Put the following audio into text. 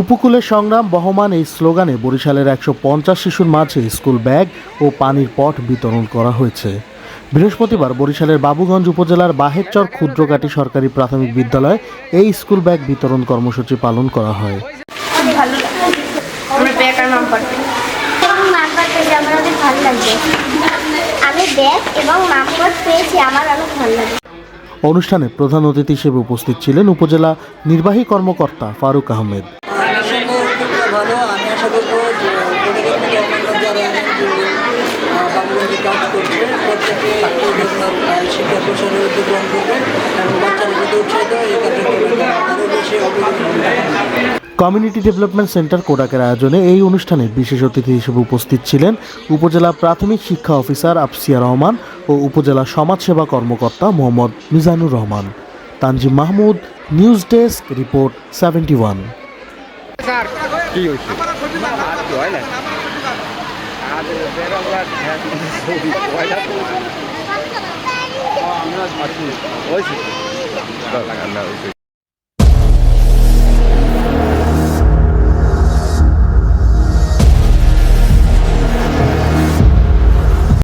উপকূলের সংগ্রাম বহমান এই স্লোগানে বরিশালের একশো পঞ্চাশ শিশুর মাঝে স্কুল ব্যাগ ও পানির পট বিতরণ করা হয়েছে। বৃহস্পতিবার বরিশালের বাবুগঞ্জ উপজেলার বাহেরচর ক্ষুদ্রকাটি সরকারি প্রাথমিক বিদ্যালয়ে এই স্কুল ব্যাগ বিতরণ কর্মসূচি পালন করা হয়। আমি ব্যাগ এবং মামপট পেয়েছি আমার অনেক ভালো লাগে অনুষ্ঠানে প্রধান অতিথি হিসেবে উপস্থিত ছিলেন উপজেলা নির্বাহী কর্মকর্তা Faruk Ahmed. Community development center কোডাকের আয়োজনে এই অনুষ্ঠানে বিশেষ অতিথি হিসেবে উপস্থিত ছিলেন উপজেলা প্রাথমিক শিক্ষা অফিসার আফসিয়া রহমান ও উপজেলা সমাজসেবা কর্মকর্তা Mohammad Mizanur Rahman. Tanzim Mahmud news desk report seventy one. কি